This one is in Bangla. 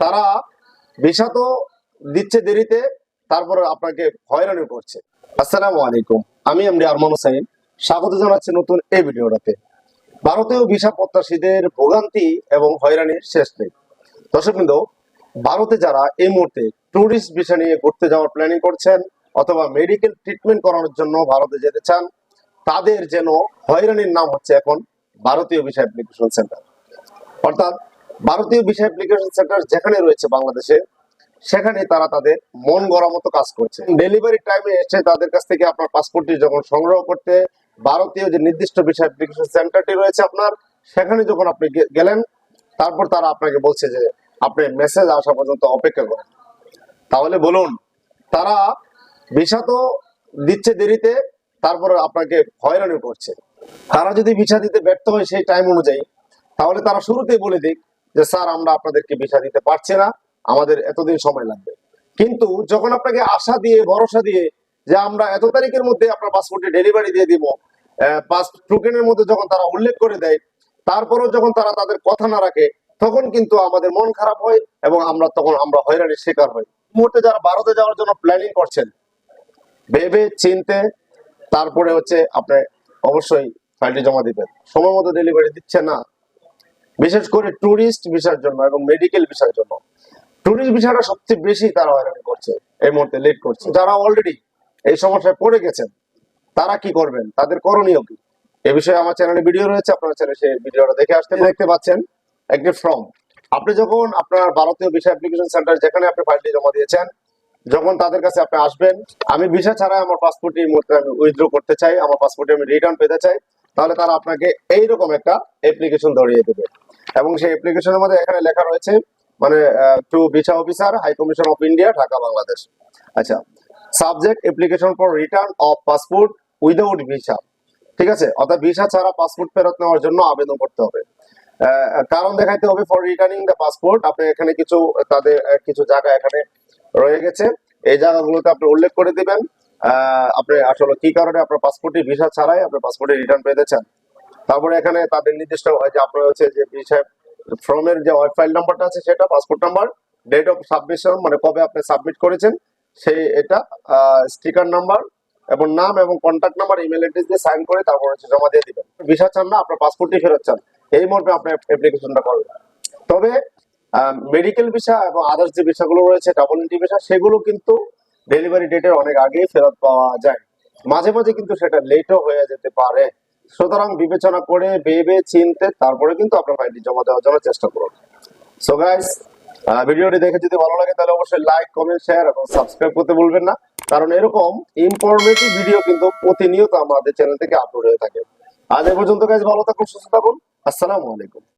তারা ভিসা তো দিচ্ছে দেরিতে, তারপরে আপনাকে হয়রানি করছে। আসসালামু আলাইকুম, আমি এমডি আরমান হোসাইন স্বাগত জানাচ্ছি নতুন এই ভিডিওটাতে। ভারতীয় ভিসা প্রত্যাশীদের ভোগান্তি এবং হয়রানির শেষ নেই। দর্শক বিন্দু ভারতে যারা এই মুহূর্তে ট্যুরিস্ট ভিসা নিয়ে ঘুরতে যাওয়ার প্ল্যানিং করছেন অথবা মেডিকেল ট্রিটমেন্ট করানোর জন্য ভারতে যেতে চান, তাদের যেন হয়রানির নাম হচ্ছে এখন ভারতীয় ভিসা অ্যাপ্লিকেশন সেন্টার অর্থাৎ ভারতীয় ভিসা অ্যাপ্লিকেশন সেন্টার যেখানে রয়েছে বাংলাদেশে সেখানে তারা তাদের মন গড়া মতো কাজ করছে। ডেলিভারি টাইমে এসে তাদের কাছ থেকে আপনার পাসপোর্টটি যখন সংগ্রহ করতে ভারতীয় যে নির্দিষ্ট ভিসা অ্যাপ্লিকেশন সেন্টারটি রয়েছে আপনার, সেখানে যখন আপনি গেলেন, তারপর তারা আপনাকে বলছে যে, আপনি মেসেজ আসা পর্যন্ত অপেক্ষা করেন। তাহলে বলুন, তারা ভিসা তো দিচ্ছে দেরিতে, তারপরে আপনাকে হয়রানি করছে। তারা যদি ভিসা দিতে ব্যর্থ হয় সেই টাইম অনুযায়ী, তাহলে তারা শুরুতেই বলে দিক যে, স্যার, আমরা আপনাদেরকে ভিসা দিতে পারছি না, আমাদের এতদিন সময় লাগবে। কিন্তু যখন আপনাকে আশা দিয়ে, ভরসা দিয়ে যে, আমরা এত তারিখের মধ্যে আপনার পাসপোর্টে ডেলিভারি দিয়ে দিব পাস টোকেনের মধ্যে যখন তারা উল্লেখ করে দেয়, তারপরেও যখন তারা তাদের কথা না রাখে, তখন কিন্তু আমাদের মন খারাপ হয় এবং আমরা তখন, আমরা হয়রানির শিকার হই। মুহূর্তে যারা ভারতে যাওয়ার জন্য প্ল্যানিং করছেন, ভেবে, চিনতে, তারপরে হচ্ছে আপনি অবশ্যই ফাইলটি জমা দিবেন। সময় মতো ডেলিভারি দিচ্ছে না। বিশেষ করে ট্যুরিস্ট ভিসার জন্য এবং মেডিকেল ভিসার জন্য। ট্যুরিস্ট ভিসাটা সবচেয়ে বেশি তারা হয়রানি করছে এই মুহূর্তে লেট করছে। যারা অলরেডি এই সমস্যায় পড়ে গেছেন তারা কি করবেন? তাদের করণীয় কি? এ বিষয়ে আমার চ্যানেলে ভিডিও রয়েছে আপনারা চ্যানেলে সেই ভিডিওটা দেখে আসতে দেখতে পাচ্ছেন। একটি ফর্ম আপনি যখন আপনার ভারতীয় ভিসা অ্যাপ্লিকেশন সেন্টার যেখানে আপনি ফাইলটি জমা দিয়েছেন যখন তাদের কাছে আপনি আসবেন আমি ভিসা ছাড়া আমার পাসপোর্ট এই মুহূর্তে আমি উইথড্র করতে চাই আমার পাসপোর্টে আমি রিটার্ন পেতে চাই তাহলে তারা আপনাকে এইরকম একটা অ্যাপ্লিকেশন ধরিয়ে দেবে। এবং সেই অ্যাপ্লিকেশনের মধ্যে এখানে লেখা রয়েছে মানে to visa officer high commission of India Dhaka Bangladesh আচ্ছা subject application for return of passport without visa ঠিক আছে? অর্থাৎ ভিসা ছাড়া পাসপোর্ট ফেরত নেওয়ার জন্য আবেদন করতে হবে। কারণ দেখাইতে হবে ফর রিটার্নিং দ্য পাসপোর্ট আপনি এখানে কিছু, তাদের কিছু জায়গা এখানে রয়ে গেছে। এই জায়গাগুলোতে আপনি উল্লেখ করে দিবেন আপনি আসলে কি কারণে আপনার পাসপোর্টে ভিসা ছাড়াই আপনার পাসপোর্টে রিটার্ন পেতে চান। তারপরে এখানে তাদের নির্দিষ্ট হয় যে আপনার হচ্ছে যে ভিসা ফর্মের যে ফাইল নাম্বারটা আছে সেটা passport number date of submission মানে কবে আপনি সাবমিট করেছেন সেই এটা স্টিকার নাম্বার এবং নাম এবং কন্ট্যাক্ট নাম্বার ইমেল অ্যাড্রেস দিয়ে সাইন করে তারপর হচ্ছে জমা দিয়ে দিবেন। ভিসা চান না, আপনার পাসপোর্টই ফেরত চান। এই মর্মে আপনি অ্যাপ্লিকেশনটা করবেন। তবে মেডিকেল ভিসা এবং আদার্স যে ভিসাগুলো রয়েছে ডাবল এন্ট্রি ভিসা সেগুলো কিন্তু ডেলিভারি ডেটের অনেক আগেই ফেরত পাওয়া যায়। মাঝে মাঝে কিন্তু সেটা লেটও হয়ে যেতে পারে। সুতরাং বিবেচনা করে ভেবে চিনতে তারপরে কিন্তু আপনার ফাইলটি জমা দেওয়ার জন্য চেষ্টা করুন। সো গাইস ভিডিওটি দেখে যদি ভালো লাগে তাহলে অবশ্যই লাইক কমেন্ট শেয়ার এবং সাবস্ক্রাইব করতে ভুলবেন না। কারণ এরকম ইনফরমেটিভ ভিডিও কিন্তু প্রতিনিয়ত আমাদের চ্যানেল থেকে আপলোড হয়ে থাকে। আজ এ পর্যন্ত গাইজ ভালো থাকুন, সুস্থ থাকুন। আসসালামু আলাইকুম।